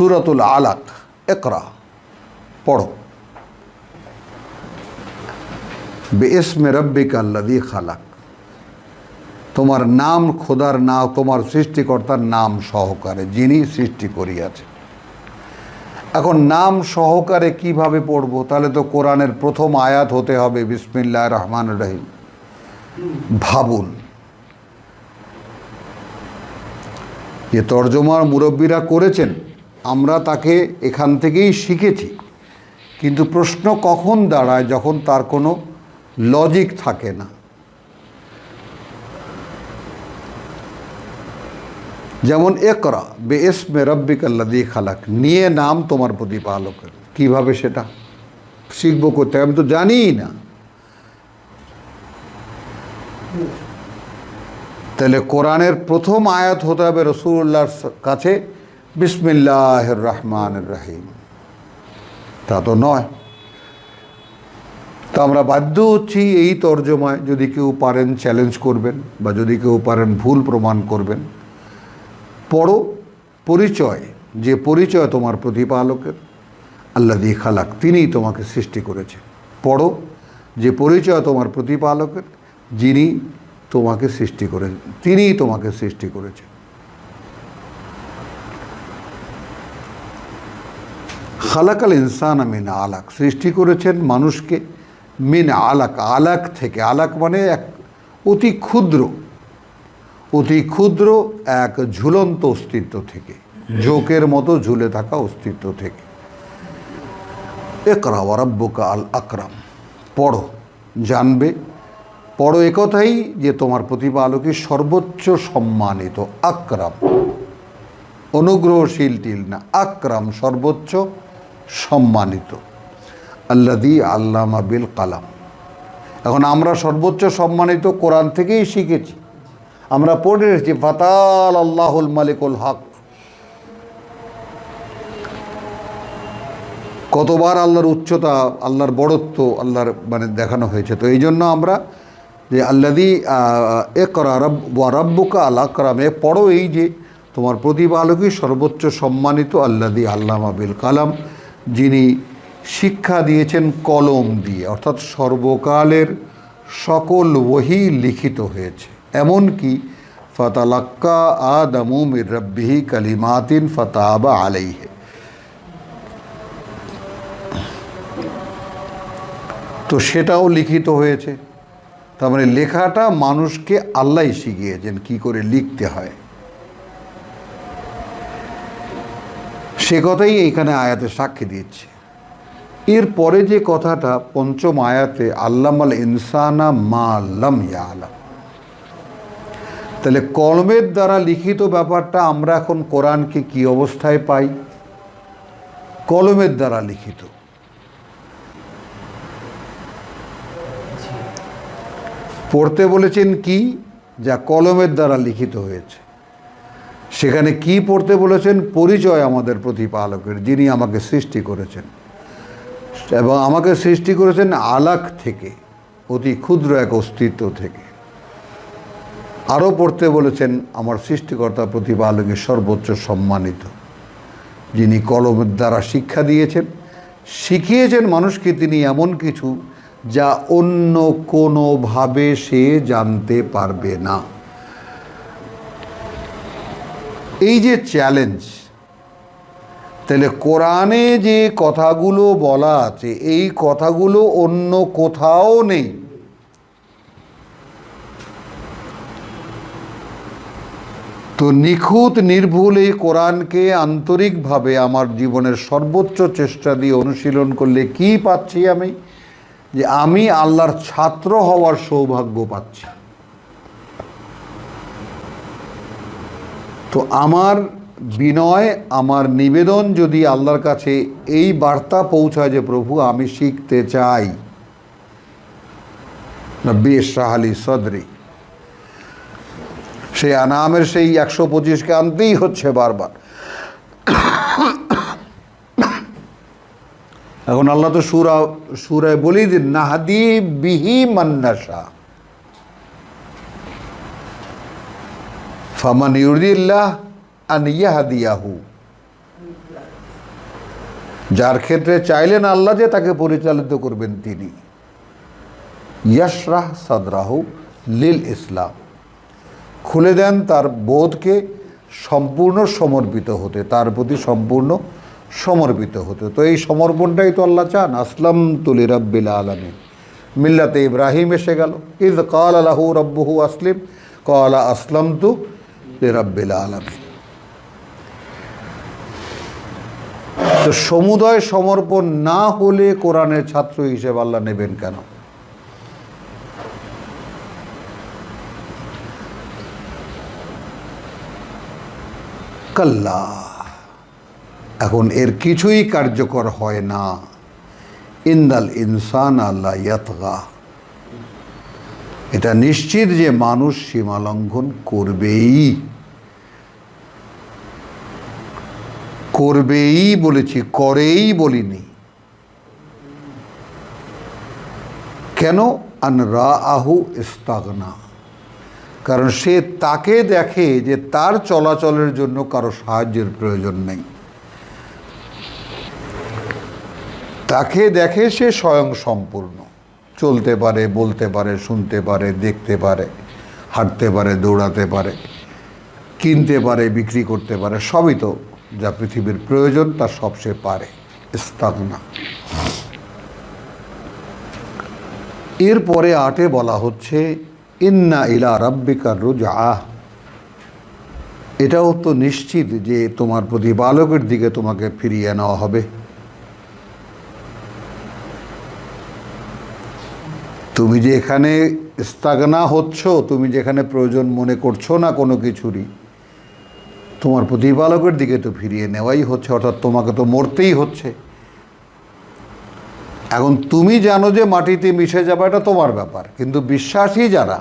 সুরতুল আলাক। একরা পড়ো। বেসমে রব্বিক আল্লাদি খালাক। তোমার নাম খোদার নাম তোমার সৃষ্টিকর্তার নাম সহকারে, যিনি সৃষ্টি করিয়াছে। এখন নাম সহকারে কীভাবে পড়ব? তাহলে তো কোরআনের প্রথম আয়াত হতে হবে, বিসমিল্লাহ রহমান রহিম। ভাবুন। যে তর্জমার মুরব্বীরা করেছেন? আমরা তাকে এখান থেকেই শিখেছি। কিন্তু প্রশ্ন কখন দাঁড়ায় যখন তার কোনো লজিক থাকে না? যেমন একরা বে এসমে রব্বিক আল্লাদি খালাক। নিয়ে নাম তোমার প্রতিপালকের। কীভাবে সেটা? শিখব করতে আমি তো জানিই না। তাহলে কোরআনের প্রথম আয়াত হতে হবে রসুল্লাহর কাছে। বিসমিল্লাহ রহমান রাহিম। তা তো নয়। তা আমরা বাধ্য হচ্ছি এই তর্জমায় যদি কেউ পারেন চ্যালেঞ্জ করবেন বা যদি কেউ পারেন ভুল প্রমাণ করবেন। পড়ো, পরিচয়, যে পরিচয় তোমার প্রতিপালকের আল্লাহ দিয়ে খালাক, তিনিই তোমাকে সৃষ্টি করেছে পড়ো, যে পরিচয় তোমার প্রতিপালকের, যিনি তোমাকে সৃষ্টি করেছেন, তিনিই তোমাকে সৃষ্টি করেছেন। খালাকাল ইনসান মিন আলাক, সৃষ্টি করেছেন মানুষকে মিন আলাক আলাক থেকে, আলাক মানে এক অতি ক্ষুদ্র অতি ক্ষুদ্র এক ঝুলন্ত অস্তিত্ব থেকে জোকের মতো ঝুলে থাকা অস্তিত্ব থেকে। একরা ওয়ারাব্বুকা আল আকরাম, পড়ো, জানবে। পড়ো একথাই যে তোমার প্রতিপালকই সর্বোচ্চ সম্মানিত, আকরাম। অনুগ্রহশীল টিল না, আকরাম সর্বোচ্চ সম্মানিত। আল্লাদি আল্লামা বিল কালাম। এখন আমরা সর্বোচ্চ সম্মানিত কোরআন থেকেই শিখেছি। আমরা পড়ে এসেছি, ফাতাল আল্লাহুল মালিকুল হক। কতবার আল্লাহর উচ্চতা, আল্লাহর বড়ত্ব, আল্লাহর মানে দেখানো হয়েছে। তো এই জন্য আমরা যে আল্লাদি একরা রব, ওয়া রব্বুকা আল আকরামে পড়ো এই যে তোমার প্রতিপালকই সর্বোচ্চ সম্মানিত আল্লাদি আল্লামা বিল কালাম। যিনি শিক্ষা দিয়েছেন কলম দিয়ে, অর্থাৎ সর্বকালের সকল ওহি লিখিত হয়েছে। এমনকি, ফতালাক্কা আদমু মির রব্বিহি কালিমাতিন ফতাবা আলাইহে। তো সেটাও লিখিত হয়েছে। তার মানে লেখাটা মানুষকে আল্লাহ শিখিয়েছেন কি করে লিখতে হয়। সে কথাই এইখানে আয়াতে সাক্ষী দিচ্ছে এরপরে যে কথাটা পঞ্চম আয়াতে, আল্লামাল ইনসানা মা আল্লাম ইয়া আলাম তাহলে কলমের দ্বারা লিখিত ব্যাপারটা আমরা এখন কোরআনকে কি অবস্থায় পাই? কলমের দ্বারা লিখিত। পড়তে বলেছেন কি? যা কলমের দ্বারা লিখিত হয়েছে। সেখানে কি পড়তে বলেছেন? পরিচয় আমাদের প্রতিপালকের, যিনি আমাকে সৃষ্টি করেছেন। এবং আমাকে সৃষ্টি করেছেন আলাক থেকে, অতি ক্ষুদ্র এক অস্তিত্ব থেকে। আরও পড়তে বলেছেন আমার সৃষ্টিকর্তা প্রতিপালকের সর্বোচ্চ সম্মানিত, যিনি কলমের দ্বারা শিক্ষা দিয়েছেন। শিখিয়েছেন মানুষকে তিনি এমন কিছু যা অন্য কোনোভাবে সে জানতে পারবে না। এই যে চ্যালেঞ্জ তাহলে কোরআনে যে কথাগুলো বলা আছে, এই কথাগুলো অন্য কোথাও নেই। তো নিখুঁত, নির্ভুল এই কোরআনকে আন্তরিকভাবে আমার জীবনের সর্বোচ্চ চেষ্টা দিয়ে অনুশীলন করলে কি পাচ্ছি আমি? যে আমি আল্লাহর ছাত্র হওয়ার সৌভাগ্য পাচ্ছি। তো আমার বিনয়, আমার নিবেদন যদি আল্লাহর কাছে এই বার্তা পৌঁছায় যে প্রভু, আমি শিখতে চাই। বেশ সাহালি সদরি। সেই আনামের সেই একশো পঁচিশকে আনতেই হচ্ছে বারবার। এখন আল্লাহ তো সুরা, সুরায় বলি দিন নাহাদি বিহি মান্নাসা ফামান ইউরিল্লাহ আন ইয়াহাদিয়াহু যার ক্ষেত্রে চাইলেন আল্লাহ যে তাকে পরিচালিত করবেন তিনি। ইয়াশরাহ সাদরাহু লিল ইসলাম। খুলে দেন তার বোধকে সম্পূর্ণ সমর্পিত হতে, তার প্রতি সম্পূর্ণ সমর্পিত হতে। তো এই সমর্পণটাই তো আল্লাহ চান আসলাম তুলি রব্বিল আলমী মিল্লাতে ইব্রাহিম এসে গেল। ইজ কাল আলাহু রব্বহু আসলিম, কলা আসলাম তু তো সমুদয় সমর্পণ না হলে কোরআনের ছাত্র হিসেবে আল্লাহ নেবেন কেন? কাল্লা। এখন এর কিছুই কার্যকর হয় না। ইন্দাল ইনসান আল্লাহ ইয়াতগা। এটা নিশ্চিত যে মানুষ সীমা লঙ্ঘন করবেই। করবেই বলেছি, করেই বলিনি। কেন? আন রা আহু ইস্তাগনা। কারণ সে তাকে দেখে যে তার চলাচলের জন্য কারও সাহায্যের প্রয়োজন নেই। তাকে দেখে সে স্বয়ং সম্পূর্ণ। চলতে পারে, বলতে পারে, শুনতে পারে, দেখতে পারে, হাঁটতে পারে, দৌড়াতে পারে, কিনতে পারে, বিক্রি করতে পারে, সবই তো যা পৃথিবীর প্রয়োজন তা সব সে পারে। স্তাগনা এরপরে আটে বলা হচ্ছে, ইন্না ইলা রাব্বিকার রুজা এটাও তো নিশ্চিত যে তোমার প্রতিপালকের দিকে তোমাকে ফিরিয়ে নেওয়া হবে। তুমি যে এখানে স্তাগনা হচ্ছ, তুমি যেখানে প্রয়োজন মনে করছ না কোনো কিছুরই, তোমার প্রতিপালকের দিকে তো ফিরিয়ে নেওয়াই হচ্ছে, অর্থাৎ তোমাকে তো মরতেই হচ্ছে। এখন তুমি জানো যে মাটিতে মিশে যাবে, এটা তোমার ব্যাপার, কিন্তু বিশ্বাসী যারা,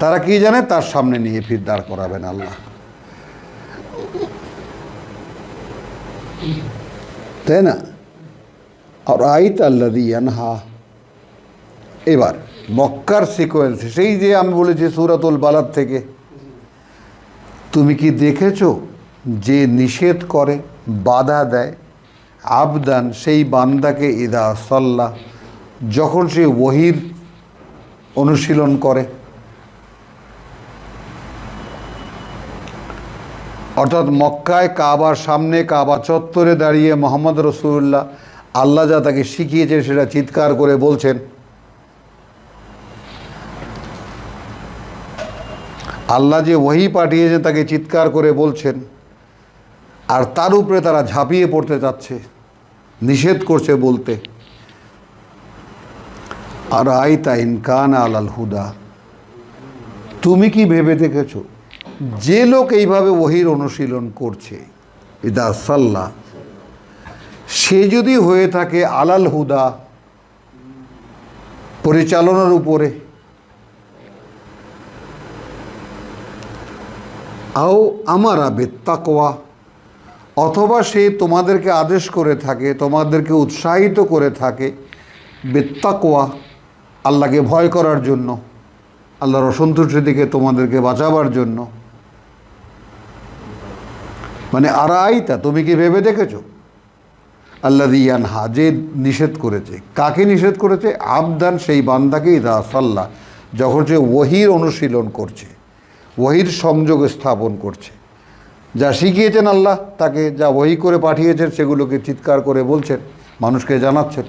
তারা কি জানে? তার সামনে নিয়ে ফির দাঁড় করাবেন আল্লাহ। তাই না? আর আইত আল্লাদি আনহা এবার, মক্কার সিকোয়েন্স সেই যে আমি বলেছি সুরাতুল বালাদ থেকে, তুমি কি দেখেছ যে নিষেধ করে, বাধা দেয়, আবদান সেই বান্দাকে ইদা সল্লা, যখন সে ওহির অনুশীলন করে? অর্থাৎ মক্কায় কাবার সামনে কাবা চত্বরে দাঁড়িয়ে মোহাম্মদ রসুল্লাহ আল্লাহ যা তাকে শিখিয়েছে সেটা চিৎকার করে বলছেন। আল্লাহ যে ওহি পাঠিয়েছে তাকে চিৎকার করে বলছেন, আর তার উপরে তারা ঝাঁপিয়ে পড়তে যাচ্ছে নিষেধ করছে বলতে। আর আইতা ইনকান আলাল হুদা। তুমি কি ভেবে দেখেছ, যে লোক এইভাবে ওহির অনুশীলন করছে? ইদা সাল্লাহ সে যদি হয়ে থাকে আলাল হুদা, পরিচালনার উপরে। আও আমারা বেত্তাকোয়া অথবা সে তোমাদেরকে আদেশ করে থাকে, তোমাদেরকে উৎসাহিত করে থাকে বেত্তাকোয়া আল্লাহকে ভয় করার জন্য, আল্লাহর অসন্তুষ্টি থেকে তোমাদেরকে বাঁচাবার জন্য। মানে আরাইতা, তুমি কি ভেবে দেখেছ? আল্লাহ ইয়ানহা যে নিষেধ করেছে। কাকে নিষেধ করেছে? আবদান সেই বান্দাকেই দা সাল্লাহ, যখন সে ওহির অনুশীলন করছে। ওহির সংযোগ স্থাপন করছে। যা শিখিয়েছেন আল্লাহ, তাকে যা ওহি করে পাঠিয়েছেন, সেগুলোকে চিৎকার করে বলছেন, মানুষকে জানাচ্ছেন।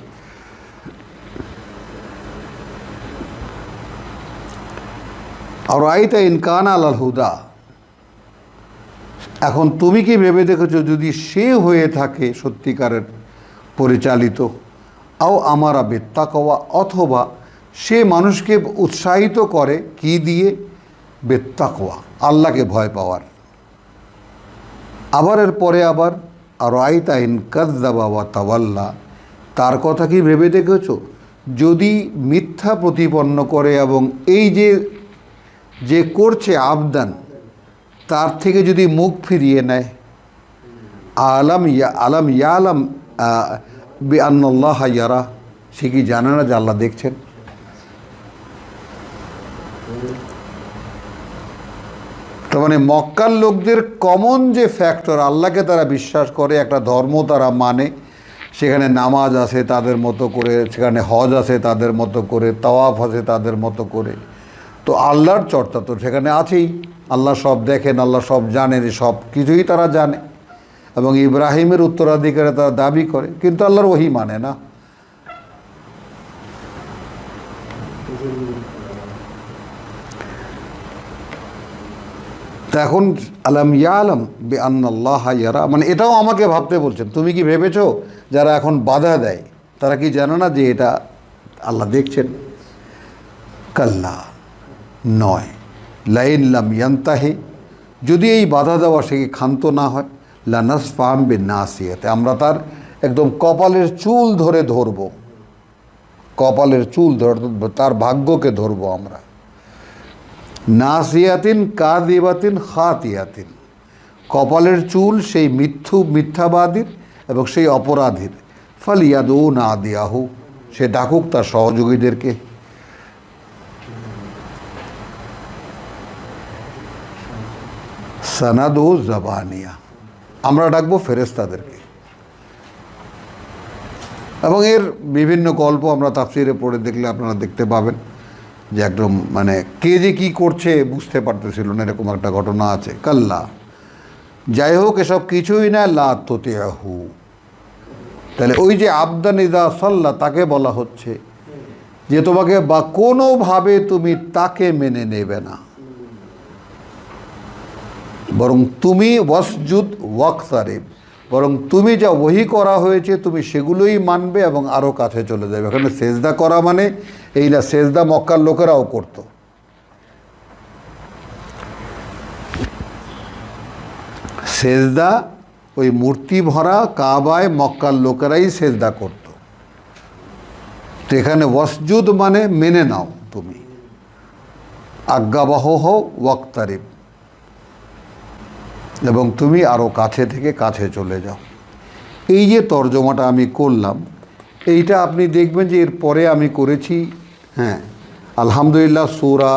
আর আইতা ইনকান আল হুদা। এখন তুমি কি ভেবে দেখেছ যদি সে হয়ে থাকে সত্যিকারের পরিচালিত? আও আমার বেত্তাকওয়া, অথবা সে মানুষকে উৎসাহিত করে কি দিয়ে? বেত্তাকওয়া, আল্লাহকে ভয় পাওয়ার। আবার এর পরে আবার আর আইতা ইনকাদ্দাবা ওয়া তাওয়াল্লা, তার কথা কি ভেবে দেখেছ? যদি মিথ্যা প্রতিপন্ন করে এবং এই যে যে করছে আবদান, তার থেকে যদি মুখ ফিরিয়ে নেয়, আলাম ইয়া আলাম ইয়া আলাম বি আন্নাল্লাহ ইয়ারা, সে কি জানে না যে আল্লাহ দেখছেন? মানে মক্কার লোকদের কমন যে ফ্যাক্টর আল্লাহকে তারা বিশ্বাস করে, একটা ধর্ম তারা মানে। সেখানে নামাজ আছে তাদের মতো করে, সেখানে হজ আছে তাদের মতো করে, তাওয়াফ আছে তাদের মতো করে। তো আল্লাহর চর্চা তো সেখানে আছেই। আল্লাহ সব দেখেন, আল্লাহ সব জানেন, সব কিছুই তারা জানে। এবং ইব্রাহিমের উত্তরাধিকারে তারা দাবি করে, কিন্তু আল্লাহর ওহি মানে না। তা এখন আলম ইয়া আলম বে আল্লাহ ইয়ারা মানে এটাও আমাকে ভাবতে বলছেন। তুমি কি ভেবেছো যারা এখন বাধা দেয়, তারা কি জানো না যে এটা আল্লাহ দেখছেন? কাল্লা, নয়। লাইন লাম ইয়ান্তাহে, যদি এই বাধা দেওয়া সে ক্ষান্ত না হয়? লানাস ফাম বে নাসিয়াতে আমরা তার একদম কপালের চুল ধরে ধরব। কপালের চুল ধরে, তার ভাগ্যকে ধরবো আমরা। নাসিয়াতিন কাদিবাতিন খাতিয়াতিন। কপালের চুল সেই মিথ্যু, মিথ্যাবাদীর এবং সেই অপরাধীর। ফালিয়াদু না দিয়াহু সে ডাকুক তার সহযোগীদেরকে। সানাদু জবানিয়া, আমরা ডাকবো ফেরেস্তাদেরকে এবং এর বিভিন্ন গল্প আমরা তাফসিরে পড়ে দেখলে আপনারা দেখতে পাবেন। যে একদম মানে কে যে কী করছে বুঝতে পারতেছিল না, এরকম একটা ঘটনা আছে। কাল্লা। যাই হোক, এসব কিছুই না লাহু তাহলে ওই যে আবদা নিদা সাল্লা, তাকে বলা হচ্ছে যে তোমাকে বা কোনোভাবে তুমি তাকে মেনে নেবে না। বরং তুমি ওয়াসজুদ ওয়াকসারেব বরং তুমি যা ওহি করা হয়েছে, তুমি সেগুলোই মানবে এবং আরও কাছে চলে যাবে। এখানে সেজদা করা মানে এই না সেজদা মক্কার লোকেরাও করত। সেজদা, ওই মূর্তি ভরা কাবায় মক্কার লোকেরাই সেজদা করত। তো এখানে ওয়াসজুদ মানে মেনে নাও তুমি। আজ্ঞাবহ হও, ওয়াক্তারিব। এবং তুমি আরও কাছে থেকে কাছে চলে যাও। এই যে তর্জমাটা আমি করলাম, এইটা আপনি দেখবেন যে এর পরে আমি করেছি হ্যাঁ আলহামদুলিল্লাহ সুরা